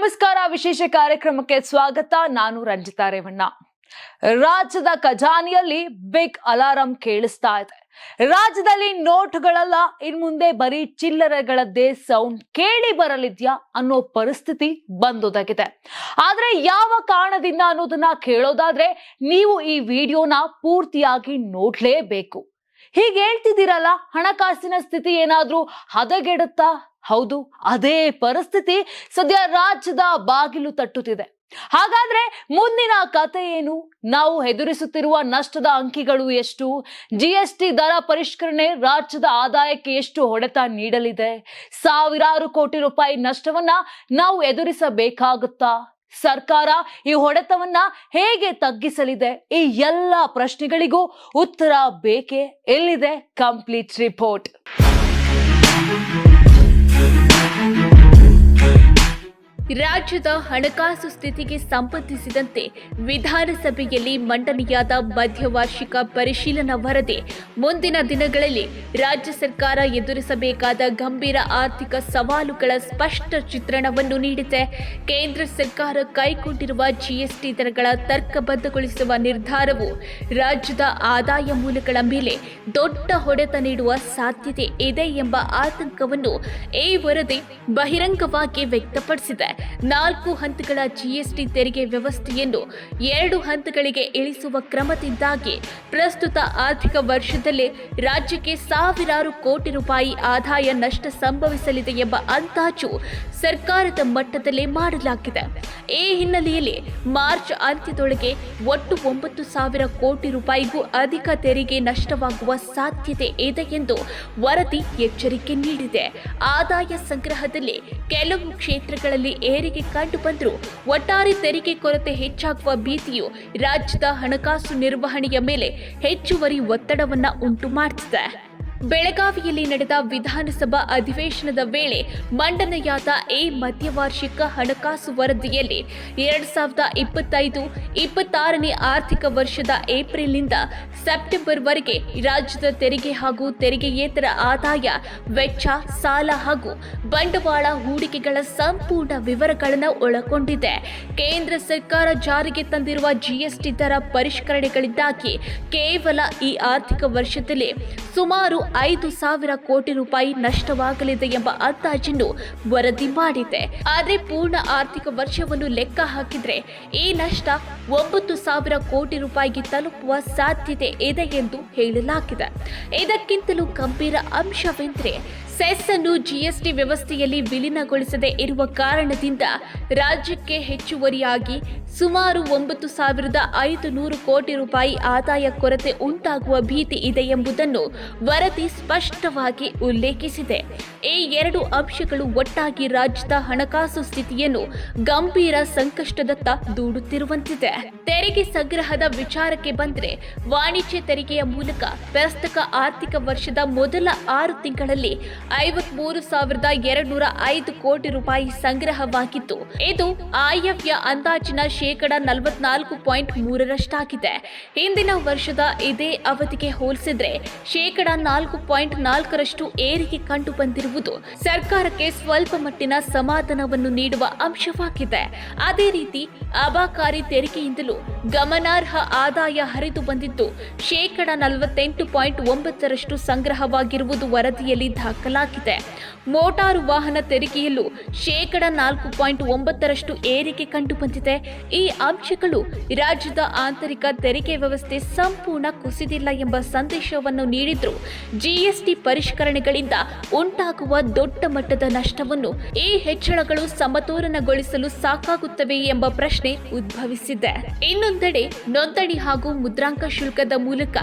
ನಮಸ್ಕಾರ, ವಿಶೇಷ ಕಾರ್ಯಕ್ರಮಕ್ಕೆ ಸ್ವಾಗತ. ನಾನು ರಂಜಿತಾ ರೇವಣ್ಣ. ರಾಜ್ಯದ ಖಜಾನೆಯಲ್ಲಿ ಬಿಗ್ ಅಲಾರಂ ಕೇಳಿಸ್ತಾ ಇದೆ. ರಾಜ್ಯದಲ್ಲಿ ನೋಟುಗಳೆಲ್ಲ ಇನ್ ಮುಂದೆ ಬರೀ ಚಿಲ್ಲರೆಗಳದ್ದೇ ಸೌಂಡ್ ಕೇಳಿ ಬರಲಿದ್ಯಾ ಅನ್ನೋ ಪರಿಸ್ಥಿತಿ ಬಂದೊದಗಿದೆ. ಆದ್ರೆ ಯಾವ ಕಾರಣದಿಂದ ಅನ್ನೋದನ್ನ ಕೇಳೋದಾದ್ರೆ, ನೀವು ಈ ವಿಡಿಯೋನ ಪೂರ್ತಿಯಾಗಿ ನೋಡ್ಲೇಬೇಕು. ಹೀಗೆ ಹೇಳ್ತಿದ್ದೀರಲ್ಲ, ಹಣಕಾಸಿನ ಸ್ಥಿತಿ ಏನಾದ್ರೂ ಹದಗೆಡುತ್ತಾ? ಹೌದು, ಅದೇ ಪರಿಸ್ಥಿತಿ ಸದ್ಯ ರಾಜ್ಯದ ಬಾಗಿಲು ತಟ್ಟುತ್ತಿದೆ. ಹಾಗಾದ್ರೆ ಮುಂದಿನ ಕತೆ ಏನು? ನಾವು ಎದುರಿಸುತ್ತಿರುವ ನಷ್ಟದ ಅಂಕಿಗಳು ಎಷ್ಟು? ಜಿ ಎಸ್ ಟಿ ದರ ಪರಿಷ್ಕರಣೆ ರಾಜ್ಯದ ಆದಾಯಕ್ಕೆ ಎಷ್ಟು ಹೊಡೆತ ನೀಡಲಿದೆ? ಸಾವಿರಾರು ಕೋಟಿ ರೂಪಾಯಿ ನಷ್ಟವನ್ನ ನಾವು ಎದುರಿಸಬೇಕಾಗುತ್ತಾ? ಸರ್ಕಾರ ಈ ಹೊಡೆತವನ್ನ ಹೇಗೆ ತಗ್ಗಿಸಲಿದೆ? ಈ ಎಲ್ಲ ಪ್ರಶ್ನೆಗಳಿಗೂ ಉತ್ತರ ಬೇಕೇ ಎಲ್ಲಿದೆ? ಕಂಪ್ಲೀಟ್ ರಿಪೋರ್ಟ್ ರಾಜ್ಯದ ಹಣಕಾಸು ಸ್ಥಿತಿಗೆ ಸಂಬಂಧಿಸಿದಂತೆ ವಿಧಾನಸಭೆಯಲ್ಲಿ ಮಂಡನೆಯಾದ ಮಧ್ಯವಾರ್ಷಿಕ ಪರಿಶೀಲನಾ ವರದಿ. ಮುಂದಿನ ದಿನಗಳಲ್ಲಿ ರಾಜ್ಯ ಸರ್ಕಾರ ಎದುರಿಸಬೇಕಾದ ಗಂಭೀರ ಆರ್ಥಿಕ ಸವಾಲುಗಳ ಸ್ಪಷ್ಟ ಚಿತ್ರಣವನ್ನು ನೀಡಿದೆ. ಕೇಂದ್ರ ಸರ್ಕಾರ ಕೈಗೊಂಡಿರುವ ಜಿಎಸ್ಟಿ ದರಗಳ ತರ್ಕಬದ್ಧಗೊಳಿಸುವ ನಿರ್ಧಾರವು ರಾಜ್ಯದ ಆದಾಯ ಮೂಲಗಳ ಮೇಲೆ ದೊಡ್ಡ ಹೊಡೆತ ನೀಡುವ ಸಾಧ್ಯತೆ ಇದೆ ಎಂಬ ಆತಂಕವನ್ನು ಈ ವರದಿ ಬಹಿರಂಗವಾಗಿ ವ್ಯಕ್ತಪಡಿಸಿದೆ. ನಾಲ್ಕು ಹಂತಗಳ ಜಿಎಸ್ಟಿ ತೆರಿಗೆ ವ್ಯವಸ್ಥೆಯನ್ನು ಎರಡು ಹಂತಗಳಿಗೆ ಇಳಿಸುವ ಕ್ರಮದಿಂದಾಗಿ ಪ್ರಸ್ತುತ ಆರ್ಥಿಕ ವರ್ಷದಲ್ಲಿ ರಾಜ್ಯಕ್ಕೆ ಸಾವಿರಾರು ಕೋಟಿ ರೂಪಾಯಿ ಆದಾಯ ನಷ್ಟ ಸಂಭವಿಸಲಿದೆ ಎಂಬ ಅಂದಾಜು ಸರ್ಕಾರದ ಮಟ್ಟದಲ್ಲಿ ಮಾಡಲಾಗಿದೆ. ಈ ಹಿನ್ನೆಲೆಯಲ್ಲಿ ಮಾರ್ಚ್ ಅಂತ್ಯದೊಳಗೆ ಒಟ್ಟು ಒಂಬತ್ತು ಸಾವಿರ ಕೋಟಿ ರೂಪಾಯಿಗೂ ಅಧಿಕ ತೆರಿಗೆ ನಷ್ಟವಾಗುವ ಸಾಧ್ಯತೆ ಇದೆ ಎಂದು ವರದಿ ಎಚ್ಚರಿಕೆ ನೀಡಿದೆ. ಆದಾಯ ಸಂಗ್ರಹದಲ್ಲಿ ಕೆಲವು ಕ್ಷೇತ್ರಗಳಲ್ಲಿ ಏರಿಕೆ ಕಂಡುಬಂದರೂ ಒಟ್ಟಾರೆ ತೆರಿಗೆ ಕೊರತೆ ಹೆಚ್ಚಾಗುವ ಭೀತಿಯು ರಾಜ್ಯದ ಹಣಕಾಸು ನಿರ್ವಹಣೆಯ ಮೇಲೆ ಹೆಚ್ಚುವರಿ ಒತ್ತಡವನ್ನು ಉಂಟು ಮಾಡ್ತಿದೆ ಬೆಳಗಾವಿಯಲ್ಲಿ ನಡೆದ ವಿಧಾನಸಭಾ ಅಧಿವೇಶನದ ವೇಳೆ ಮಂಡನೆಯಾದ ಎ ಮಧ್ಯವಾರ್ಷಿಕ ಹಣಕಾಸು ವರದಿಯಲ್ಲಿ ಎರಡ್ ಸಾವಿರದ ಇಪ್ಪತ್ತೈದು, ಇಪ್ಪತ್ತಾರನೇ ಆರ್ಥಿಕ ವರ್ಷದ ಏಪ್ರಿಲ್ನಿಂದ ಸೆಪ್ಟೆಂಬರ್ವರೆಗೆ ರಾಜ್ಯದ ತೆರಿಗೆ ಹಾಗೂ ತೆರಿಗೆಯೇತರ ಆದಾಯ, ವೆಚ್ಚ, ಸಾಲ ಹಾಗೂ ಬಂಡವಾಳ ಹೂಡಿಕೆಗಳ ಸಂಪೂರ್ಣ ವಿವರಗಳನ್ನು ಒಳಗೊಂಡಿದೆ. ಕೇಂದ್ರ ಸರ್ಕಾರ ಜಾರಿಗೆ ತಂದಿರುವ ಜಿಎಸ್ಟಿ ದರ ಪರಿಷ್ಕರಣೆಗಳಿಂದಾಗಿ ಕೇವಲ ಈ ಆರ್ಥಿಕ ವರ್ಷದಲ್ಲಿ ಸುಮಾರು ಐದು ಸಾವಿರ ಕೋಟಿ ರೂಪಾಯಿ ನಷ್ಟವಾಗಲಿದೆ ಎಂಬ ಅಂದಾಜನ್ನು ವರದಿ ಮಾಡಿದೆ. ಆದರೆ ಪೂರ್ಣ ಆರ್ಥಿಕ ವರ್ಷವನ್ನು ಲೆಕ್ಕ ಹಾಕಿದ್ರೆ ಈ ನಷ್ಟ ಒಂಬತ್ತು ಸಾವಿರ ಕೋಟಿ ರೂಪಾಯಿಗೆ ತಲುಪುವ ಸಾಧ್ಯತೆ ಇದೆ ಎಂದು ಹೇಳಲಾಗಿದೆ. ಇದಕ್ಕಿಂತಲೂ ಗಂಭೀರ ಅಂಶವೆಂದರೆ ಸೆಸ್ ಅನ್ನು ಜಿಎಸ್ಟಿ ವ್ಯವಸ್ಥೆಯಲ್ಲಿ ವಿಲೀನಗೊಳಿಸದೆ ಇರುವ ಕಾರಣದಿಂದ ರಾಜ್ಯಕ್ಕೆ ಹೆಚ್ಚುವರಿಯಾಗಿ ಸುಮಾರು ಒಂಬತ್ತು ಸಾವಿರದ ಐದು ನೂರು ಕೋಟಿ ರೂಪಾಯಿ ಆದಾಯ ಕೊರತೆ ಉಂಟಾಗುವ ಭೀತಿ ಇದೆ ಎಂಬುದನ್ನು ವರದಿ ಸ್ಪಷ್ಟವಾಗಿ ಉಲ್ಲೇಖಿಸಿದೆ. ಈ ಎರಡು ಅಂಶಗಳು ಒಟ್ಟಾಗಿ ರಾಜ್ಯದ ಹಣಕಾಸು ಸ್ಥಿತಿಯನ್ನು ಗಂಭೀರ ಸಂಕಷ್ಟದತ್ತ ದೂಡುತ್ತಿರುವಂತಿದೆ. ತೆರಿಗೆ ಸಂಗ್ರಹದ ವಿಚಾರಕ್ಕೆ ಬಂದರೆ ವಾಣಿಜ್ಯ ತೆರಿಗೆಯ ಮೂಲಕ ಪ್ರಸ್ತುತ ಆರ್ಥಿಕ ವರ್ಷದ ಮೊದಲ ಆರು ತಿಂಗಳಲ್ಲಿ ಐವತ್ಮೂರು ಸಾವಿರದ ಎರಡ್ನೂರ ಐದು ಕೋಟಿ ರೂಪಾಯಿ ಸಂಗ್ರಹವಾಗಿತ್ತು. ಇದು ಆಯವ್ಯ ಅಂದಾಜಿನ ಶೇಕಡ ನಲವತ್ನಾಲ್ಕು ಪಾಯಿಂಟ್ ಮೂರರಷ್ಟಾಗಿದೆ. ಹಿಂದಿನ ವರ್ಷದ ಇದೇ ಅವಧಿಗೆ ಹೋಲಿಸಿದ್ರೆ ಶೇಕಡ ನಾಲ್ಕು ಪಾಯಿಂಟ್ ನಾಲ್ಕರಷ್ಟು ಏರಿಕೆ ಕಂಡು ಬಂದಿರುವುದು ಸರ್ಕಾರಕ್ಕೆ ಸ್ವಲ್ಪ ಮಟ್ಟಿನ ಸಮಾಧಾನವನ್ನು ನೀಡುವ ಅಂಶವಾಗಿದೆ. ಅದೇ ರೀತಿ ಅಬಕಾರಿ ತೆರಿಗೆಯಿಂದಲೂ ಗಮನಾರ್ಹ ಆದಾಯ ಹರಿದು ಬಂದಿದ್ದು. ಶೇಕಡ ನಲವತ್ತೆಂಟು ಪಾಯಿಂಟ್ ಒಂಬತ್ತರಷ್ಟು ಸಂಗ್ರಹವಾಗಿರುವುದು ವರದಿಯಲ್ಲಿ ದಾಖಲಾಗಿದೆ. ಮೋಟಾರು ವಾಹನ ತೆರಿಗೆಯಲ್ಲೂ ಶೇಕಡ ನಾಲ್ಕು ಪಾಯಿಂಟ್ ಒಂಬತ್ತರಷ್ಟು ಏರಿಕೆ ಕಂಡುಬಂದಿದೆ. ಈ ಅಂಶಗಳು ರಾಜ್ಯದ ಆಂತರಿಕ ತೆರಿಗೆ ವ್ಯವಸ್ಥೆ ಸಂಪೂರ್ಣ ಕುಸಿದಿಲ್ಲ ಎಂಬ ಸಂದೇಶವನ್ನು ನೀಡಿದ್ರು ಜಿಎಸ್ಟಿ ಪರಿಷ್ಕರಣೆಗಳಿಂದ ಉಂಟಾಗುವ ದೊಡ್ಡ ಮಟ್ಟದ ನಷ್ಟವನ್ನು ಈ ಹೆಚ್ಚಳಗಳು ಸಮತೋಲನಗೊಳಿಸಲು ಸಾಕಾಗುತ್ತವೆ ಎಂಬ ಪ್ರಶ್ನೆ ಉದ್ಭವಿಸಿದೆ. ಇನ್ನೊಂದೆಡೆ ನೋಂದಣಿ ಹಾಗೂ ಮುದ್ರಾಂಕ ಶುಲ್ಕದ ಮೂಲಕ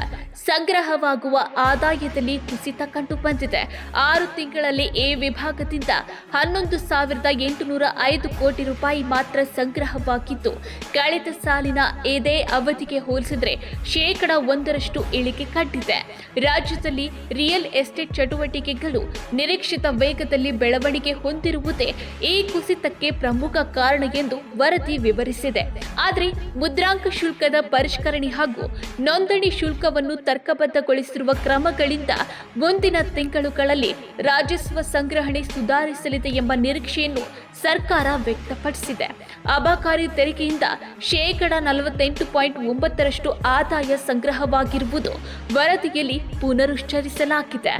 ಸಂಗ್ರಹವಾಗುವ ಆದಾಯದಲ್ಲಿ ಕುಸಿತ ಕಂಡು ಬಂದಿದೆ. ಆರು ತಿಂಗಳಲ್ಲಿ ಎ ವಿಭಾಗದಿಂದ ಹನ್ನೊಂದು ಸಾವಿರದ ಎಂಟುನೂರ ಐದು ಕೋಟಿ ರೂಪಾಯಿ ಮಾತ್ರ ಸಂಗ್ರಹವಾಗಿದ್ದು, ಕಳೆದ ಸಾಲಿನ ಇದೇ ಅವಧಿಗೆ ಹೋಲಿಸಿದ್ರೆ ಶೇಕಡ ಒಂದರಷ್ಟು ಇಳಿಕೆ ಕಂಡಿದೆ. ರಾಜ್ಯದಲ್ಲಿ ರಿಯಲ್ ಎಸ್ಟೇಟ್ ಚಟುವಟಿಕೆಗಳು ನಿರೀಕ್ಷಿತ ವೇಗದಲ್ಲಿ ಬೆಳವಣಿಗೆ ಹೊಂದಿರುವುದೇ ಈ ಕುಸಿತಕ್ಕೆ ಪ್ರಮುಖ ಕಾರಣ ಎಂದು ವರದಿ ವಿವರಿಸಿದೆ. ಆದರೆ ಮುದ್ರಾಂಕ ಶುಲ್ಕದ ಪರಿಷ್ಕರಣೆ ಹಾಗೂ ನೋಂದಣಿ ಶುಲ್ಕವನ್ನು ತರ್ಕಬದ್ಧಗೊಳಿಸಿರುವ ಕ್ರಮಗಳಿಂದ ಮುಂದಿನ ತಿಂಗಳುಗಳಲ್ಲಿ ರಾಜಸ್ವ ಸಂಗ್ರಹಣೆ ಸುಧಾರಿಸಲಿದೆ ಎಂಬ ನಿರೀಕ್ಷೆಯನ್ನು ಸರ್ಕಾರ ವ್ಯಕ್ತಪಡಿಸಿದೆ. ಅಬಕಾರಿ ತೆರಿಗೆಯಿಂದ ಶೇಕಡ ನಲವತ್ತೆಂಟು ಪಾಯಿಂಟ್ ಒಂಬತ್ತರಷ್ಟು ಆದಾಯ ಸಂಗ್ರಹವಾಗಿರುವುದು ವರದಿಯಲ್ಲಿ ಪುನರುಚ್ಚರಿಸಲಾಗಿದೆ.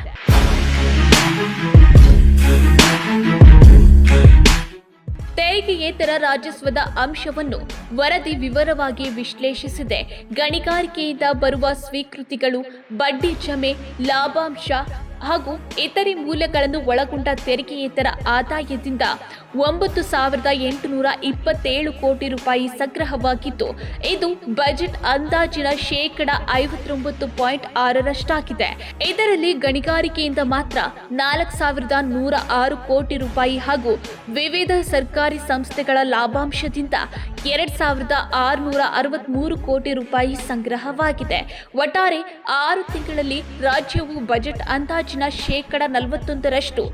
ತೆರಿಗೆಯೇತರ ರಾಜಸ್ವದ ಅಂಶವನ್ನು ವರದಿ ವಿವರವಾಗಿ ವಿಶ್ಲೇಷಿಸಿದೆ. ಗಣಿಗಾರಿಕೆಯಿಂದ ಬರುವ ಸ್ವೀಕೃತಿಗಳು, ಬಡ್ಡಿ ಜಮೆ ಲಾಭಾಂಶ ಹಾಗೂ ಇತರೆ ಮೂಲಗಳನ್ನು ಒಳಗೊಂಡ ತೆರಿಗೆಯೇತರ ಆದಾಯದಿಂದ ಒಂಬತ್ತು ಸಾವಿರದ ಎಂಟುನೂರ ಇಪ್ಪತ್ತೇಳು ಕೋಟಿ ರೂಪಾಯಿ ಸಂಗ್ರಹವಾಗಿದ್ದು, ಇದು ಬಜೆಟ್ ಅಂದಾಜಿನ ಶೇಕಡ ಐವತ್ತೊಂಬತ್ತು ಪಾಯಿಂಟ್ ಆರರಷ್ಟಾಗಿದೆ. ಇದರಲ್ಲಿ ಗಣಿಗಾರಿಕೆಯಿಂದ ಮಾತ್ರ ನಾಲ್ಕು ಸಾವಿರದ ನೂರ ಆರು ಕೋಟಿ ರೂಪಾಯಿ ಹಾಗೂ ವಿವಿಧ ಸರ್ಕಾರಿ ಸಂಸ್ಥೆಗಳ ಲಾಭಾಂಶದಿಂದ ಎರಡ್ ಸಾವಿರದ ಆರುನೂರ ಅರವತ್ಮೂರು ಕೋಟಿ ರೂಪಾಯಿ ಸಂಗ್ರಹವಾಗಿದೆ. ಒಟ್ಟಾರೆ ಆರು ತಿಂಗಳಲ್ಲಿ ರಾಜ್ಯವು ಬಜೆಟ್ ಅಂದಾಜಿನ ಶೇಕಡ ನಲವತ್ತೊಂದರಷ್ಟು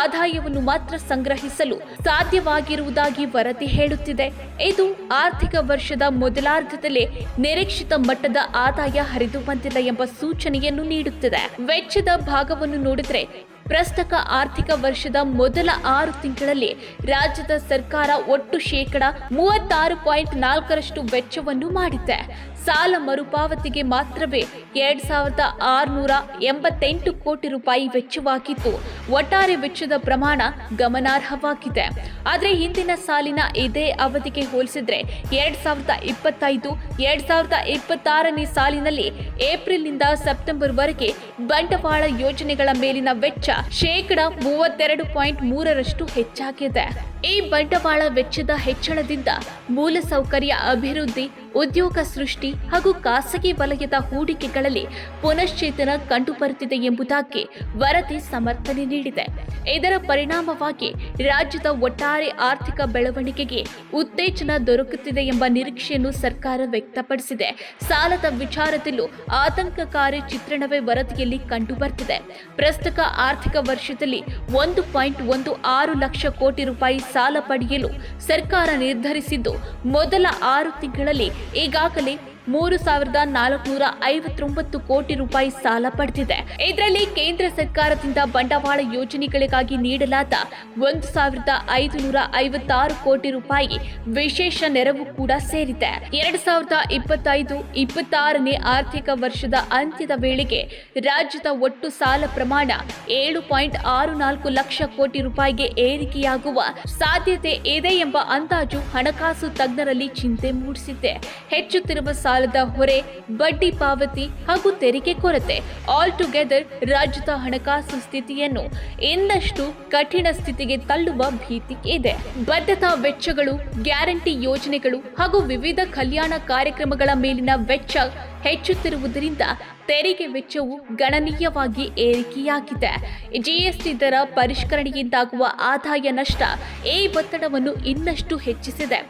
ಆದಾಯವನ್ನು ಮಾತ್ರ ಸಂಗ್ರಹಿಸಲು ಸಾಧ್ಯವಾಗಿರುವುದಾಗಿ ವರದಿ ಹೇಳುತ್ತಿದೆ. ಇದು ಆರ್ಥಿಕ ವರ್ಷದ ಮೊದಲಾರ್ಧದಲ್ಲಿ ನಿರೀಕ್ಷಿತ ಮಟ್ಟದ ಆದಾಯ ಹರಿದು ಬಂದಿಲ್ಲ ಎಂಬ ಸೂಚನೆಯನ್ನು ನೀಡುತ್ತಿದೆ. ವೆಚ್ಚದ ಭಾಗವನ್ನು ನೋಡಿದರೆ ಪ್ರಸಕ್ತ ಆರ್ಥಿಕ ವರ್ಷದ ಮೊದಲ ಆರು ತಿಂಗಳಲ್ಲಿ ರಾಜ್ಯದ ಸರ್ಕಾರ ಒಟ್ಟು ಶೇಕಡ ಮೂವತ್ತಾರು ಪಾಯಿಂಟ್ ನಾಲ್ಕರಷ್ಟು ವೆಚ್ಚವನ್ನು ಮಾಡಿದೆ. ಸಾಲ ಮರುಪಾವತಿಗೆ ಮಾತ್ರವೇ ಎರಡ್ ಸಾವಿರದ ಆರುನೂರ ಎಂಬತ್ತೆಂಟು ಕೋಟಿ ರೂಪಾಯಿ ವೆಚ್ಚವಾಗಿದ್ದು, ಒಟ್ಟಾರೆ ವೆಚ್ಚದ ಪ್ರಮಾಣ ಗಮನಾರ್ಹವಾಗಿದೆ. ಆದರೆ ಹಿಂದಿನ ಸಾಲಿನ ಇದೇ ಅವಧಿಗೆ ಹೋಲಿಸಿದ್ರೆ ಎರಡ್ ಸಾವಿರದ ಇಪ್ಪತ್ತೈದು ಎರಡ್ ಸಾವಿರದ ಇಪ್ಪತ್ತಾರನೇ ಸಾಲಿನಲ್ಲಿ ಏಪ್ರಿಲ್ನಿಂದ ಸೆಪ್ಟೆಂಬರ್ವರೆಗೆ ಬಂಡವಾಳ ಯೋಜನೆಗಳ ಮೇಲಿನ ವೆಚ್ಚ ಶೇಕಡ ಮೂವತ್ತೆರಡು ಪಾಯಿಂಟ್ ಮೂರರಷ್ಟು ಹೆಚ್ಚಾಗಿದೆ. ಈ ಬಂಡವಾಳ ವೆಚ್ಚದ ಹೆಚ್ಚಳದಿಂದ ಮೂಲಸೌಕರ್ಯ ಅಭಿವೃದ್ಧಿ, ಉದ್ಯೋಗ ಸೃಷ್ಟಿ ಹಾಗೂ ಖಾಸಗಿ ವಲಯದ ಹೂಡಿಕೆಗಳಲ್ಲಿ ಪುನಶ್ಚೇತನ ಕಂಡುಬರುತ್ತಿದೆ ಎಂಬುದಾಗಿ ವರದಿ ಸಮರ್ಥನೆ ನೀಡಿದೆ. ಇದರ ಪರಿಣಾಮವಾಗಿ ರಾಜ್ಯದ ಒಟ್ಟಾರೆ ಆರ್ಥಿಕ ಬೆಳವಣಿಗೆಗೆ ಉತ್ತೇಜನ ದೊರಕುತ್ತಿದೆ ಎಂಬ ನಿರೀಕ್ಷೆಯನ್ನು ಸರ್ಕಾರ ವ್ಯಕ್ತಪಡಿಸಿದೆ. ಸಾಲದ ವಿಚಾರದಲ್ಲೂ ಆತಂಕಕಾರಿ ಚಿತ್ರಣವೇ ವರದಿಯಲ್ಲಿ ಕಂಡುಬರ್ತಿದೆ ಪ್ರಸ್ತುತ ಆರ್ಥಿಕ ವರ್ಷದಲ್ಲಿ ಒಂದು ಪಾಯಿಂಟ್ ಒಂದು ಆರು ಲಕ್ಷ ಕೋಟಿ ರೂಪಾಯಿ ಸಾಲ ಪಡೆಯಲು ಸರ್ಕಾರ ನಿರ್ಧರಿಸಿದ್ದು ಮೊದಲ ಆರು ತಿಂಗಳಲ್ಲಿ ಈಗಾಗಲೇ ಮೂರು ಸಾವಿರದ ನಾಲ್ಕುನೂರ ಐವತ್ತೊಂಬತ್ತು ಕೋಟಿ ರೂಪಾಯಿ ಸಾಲ ಪಡೆದಿದೆ. ಇದರಲ್ಲಿ ಕೇಂದ್ರ ಸರ್ಕಾರದಿಂದ ಬಂಡವಾಳ ಯೋಜನೆಗಳಿಗಾಗಿ ನೀಡಲಾದ ಒಂದು ಸಾವಿರದ ಐದುನೂರ ಐವತ್ತಾರು ಕೋಟಿ ರೂಪಾಯಿ ವಿಶೇಷ ನೆರವು ಕೂಡ ಸೇರಿದೆ. ಎರಡ್ ಸಾವಿರದ ಇಪ್ಪತ್ತೈದು, ಇಪ್ಪತ್ತಾರನೇ ಆರ್ಥಿಕ ವರ್ಷದ ಅಂತ್ಯದ ವೇಳೆಗೆ ರಾಜ್ಯದ ಒಟ್ಟು ಸಾಲ ಪ್ರಮಾಣ ಏಳು ಪಾಯಿಂಟ್ ಆರು ನಾಲ್ಕು ಲಕ್ಷ ಕೋಟಿ ರೂಪಾಯಿಗೆ ಏರಿಕೆಯಾಗುವ ಸಾಧ್ಯತೆ ಇದೆ ಎಂಬ ಅಂದಾಜು ಹಣಕಾಸು ತಜ್ಞರಲ್ಲಿ ಚಿಂತೆ ಮೂಡಿಸಿದೆ. ಹೆಚ್ಚುತ್ತಿರುವ ಸಾಲದ ಹೊರೆ, ಬಡ್ಡಿ ಪಾವತಿ ಹಾಗೂ ತೆರಿಗೆ ಕೊರತೆ. ಆಲ್ ಟುಗೆದರ್ ರಾಜ್ಯದ ಹಣಕಾಸು ಸ್ಥಿತಿಯನ್ನು ಇನ್ನಷ್ಟು ಕಠಿಣ ಸ್ಥಿತಿಗೆ ತಳ್ಳುವ ಭೀತಿ ಇದೆ. ಬದ್ಧತಾ ವೆಚ್ಚಗಳು, ಗ್ಯಾರಂಟಿ ಯೋಜನೆಗಳು ಹಾಗೂ ವಿವಿಧ ಕಲ್ಯಾಣ ಕಾರ್ಯಕ್ರಮಗಳ ಮೇಲಿನ ವೆಚ್ಚ ಹೆಚ್ಚುತ್ತಿರುವುದರಿಂದ ತೆರಿಗೆ ವೆಚ್ಚವು ಗಣನೀಯವಾಗಿ ಏರಿಕೆಯಾಗಿದೆ. ಜಿಎಸ್ಟಿ ದರ ಪರಿಷ್ಕರಣೆಯಿಂದಾಗುವ ಆದಾಯ ನಷ್ಟ ಈ ಒತ್ತಡವನ್ನು ಇನ್ನಷ್ಟು ಹೆಚ್ಚಿಸಿದೆ.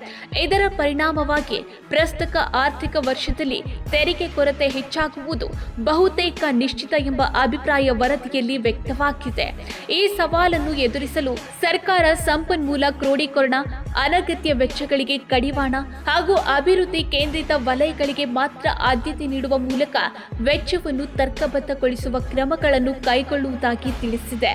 ಇದರ ಪರಿಣಾಮವಾಗಿ ಪ್ರಸ್ತುತ ಆರ್ಥಿಕ ವರ್ಷದಲ್ಲಿ ತೆರಿಗೆ ಕೊರತೆ ಹೆಚ್ಚಾಗುವುದು ಬಹುತೇಕ ನಿಶ್ಚಿತ ಎಂಬ ಅಭಿಪ್ರಾಯ ವರದಿಯಲ್ಲಿ ವ್ಯಕ್ತವಾಗಿದೆ. ಈ ಸವಾಲನ್ನು ಎದುರಿಸಲು ಸರ್ಕಾರ ಸಂಪನ್ಮೂಲ ಕ್ರೋಢೀಕರಣ ಅನಗತ್ಯ ವೆಚ್ಚಗಳಿಗೆ ಕಡಿವಾಣ ಹಾಗೂ ಅಭಿವೃದ್ಧಿ ಕೇಂದ್ರಿತ ವಲಯಗಳಿಗೆ ಮಾತ್ರ ಆದ್ಯತೆ ನೀಡುವ ಮೂಲಕ ವೆಚ್ಚವನ್ನು ತರ್ಕಬದ್ಧಗೊಳಿಸುವ ಕ್ರಮಗಳನ್ನು ಕೈಗೊಳ್ಳುವುದಾಗಿ ತಿಳಿಸಿದೆ.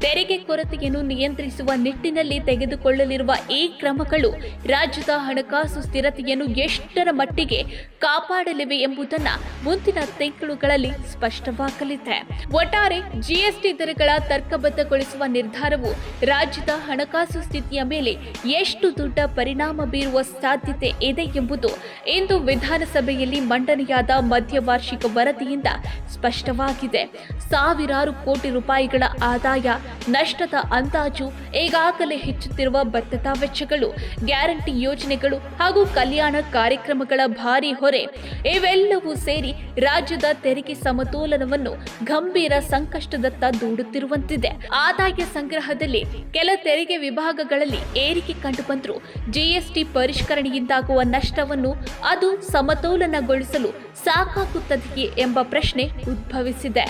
ತೆರಿಗೆ ಕೊರತೆಯನ್ನು ನಿಯಂತ್ರಿಸುವ ನಿಟ್ಟಿನಲ್ಲಿ ತೆಗೆದುಕೊಳ್ಳಲಿರುವ ಈ ಕ್ರಮಗಳು ರಾಜ್ಯದ ಹಣಕಾಸು ಸ್ಥಿರತೆಯನ್ನು ಎಷ್ಟರ ಮಟ್ಟಿಗೆ ಕಾಪಾಡಲಿವೆ ಎಂಬುದನ್ನು ಮುಂದಿನ ತಿಂಗಳುಗಳಲ್ಲಿ ಸ್ಪಷ್ಟವಾಗಲಿದೆ. ಒಟ್ಟಾರೆ ಜಿಎಸ್ಟಿ ದರಗಳ ತರ್ಕಬದ್ಧಗೊಳಿಸುವ ನಿರ್ಧಾರವು ರಾಜ್ಯದ ಹಣಕಾಸು ಸ್ಥಿತಿಯ ಮೇಲೆ ಎಷ್ಟು ದೊಡ್ಡ ಪರಿಣಾಮ ಬೀರುವ ಸಾಧ್ಯತೆ ಇದೆ ಎಂಬುದು ಇಂದು ವಿಧಾನಸಭೆಯಲ್ಲಿ ಮಂಡನೆಯಾದ ಮಧ್ಯವಾರ್ಷಿಕ ವರದಿಯಿಂದ ಸ್ಪಷ್ಟವಾಗಿದೆ. ಸಾವಿರಾರು ಕೋಟಿ ರೂಪಾಯಿಗಳ ಆದಾಯ, ನಷ್ಟದ ಅಂದಾಜು, ಈಗಾಗಲೇ ಹೆಚ್ಚುತ್ತಿರುವ ಭದ್ರತಾ ವೆಚ್ಚಗಳು, ಗ್ಯಾರಂಟಿ ಯೋಜನೆಗಳು ಹಾಗೂ ಕಲ್ಯಾಣ ಕಾರ್ಯಕ್ರಮಗಳ ಭಾರಿ ಹೊರೆ, ಇವೆಲ್ಲವೂ ಸೇರಿ ರಾಜ್ಯದ ತೆರಿಗೆ ಸಮತೋಲನವನ್ನು ಗಂಭೀರ ಸಂಕಷ್ಟದತ್ತ ದೂಡುತ್ತಿರುವಂತಿದೆ. ಆದಾಯ ಸಂಗ್ರಹದಲ್ಲಿ ಕೆಲ ತೆರಿಗೆ ವಿಭಾಗಗಳಲ್ಲಿ ಏರಿಕೆ ಕಂಡುಬಂದರೂ ಜಿಎಸ್ಟಿ ಪರಿಷ್ಕರಣೆಯಿಂದಾಗುವ ನಷ್ಟವನ್ನು ಅದು ಸಮತೋಲನಗೊಳಿಸಲು ಸಾಕಾಗುತ್ತದೆಯೇ ಎಂಬ ಪ್ರಶ್ನೆ ಉದ್ಭವಿಸಿದೆ.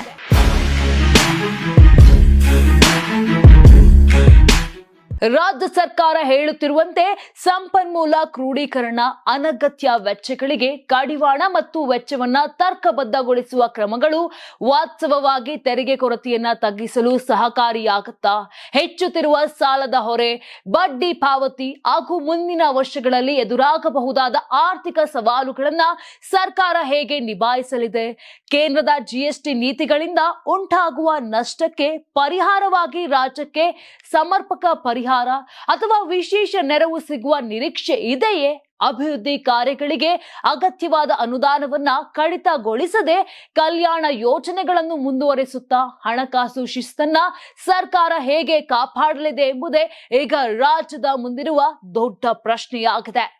ರಾಜ್ಯ ಸರ್ಕಾರ ಹೇಳುತ್ತಿರುವಂತೆ ಸಂಪನ್ಮೂಲ ಕ್ರೋಢೀಕರಣ ಅನಗತ್ಯ ವೆಚ್ಚಗಳಿಗೆ ಕಡಿವಾಣ ಮತ್ತು ವೆಚ್ಚವನ್ನ ತರ್ಕಬದ್ಧಗೊಳಿಸುವ ಕ್ರಮಗಳು ವಾಸ್ತವವಾಗಿ ತೆರಿಗೆ ಕೊರತೆಯನ್ನ ತಗ್ಗಿಸಲು ಸಹಕಾರಿಯಾಗುತ್ತಾ ಹೆಚ್ಚುತ್ತಿರುವ ಸಾಲದ ಹೊರೆ, ಬಡ್ಡಿ ಪಾವತಿ ಹಾಗೂ ಮುಂದಿನ ವರ್ಷಗಳಲ್ಲಿ ಎದುರಾಗಬಹುದಾದ ಆರ್ಥಿಕ ಸವಾಲುಗಳನ್ನ ಸರ್ಕಾರ ಹೇಗೆ ನಿಭಾಯಿಸಲಿದೆ? ಕೇಂದ್ರದ ಜಿಎಸ್ಟಿ ನೀತಿಗಳಿಂದ ಉಂಟಾಗುವ ನಷ್ಟಕ್ಕೆ ಪರಿಹಾರವಾಗಿ ರಾಜ್ಯಕ್ಕೆ ಸಮರ್ಪಕ ಪರಿಹಾರ ಅಥವಾ ವಿಶೇಷ ನೆರವು ಸಿಗುವ ನಿರೀಕ್ಷೆ ಇದೆಯೇ? ಅಭಿವೃದ್ಧಿ ಕಾರ್ಯಗಳಿಗೆ ಅಗತ್ಯವಾದ ಅನುದಾನವನ್ನ ಕಡಿತಗೊಳಿಸದೆ ಕಲ್ಯಾಣ ಯೋಜನೆಗಳನ್ನು ಮುಂದುವರೆಸುತ್ತಾ ಹಣಕಾಸು ಶಿಸ್ತನ್ನ ಸರ್ಕಾರ ಹೇಗೆ ಕಾಪಾಡಲಿದೆ ಎಂಬುದೇ ಈಗ ರಾಜ್ಯದ ಮುಂದಿರುವ ದೊಡ್ಡ ಪ್ರಶ್ನೆಯಾಗಿದೆ.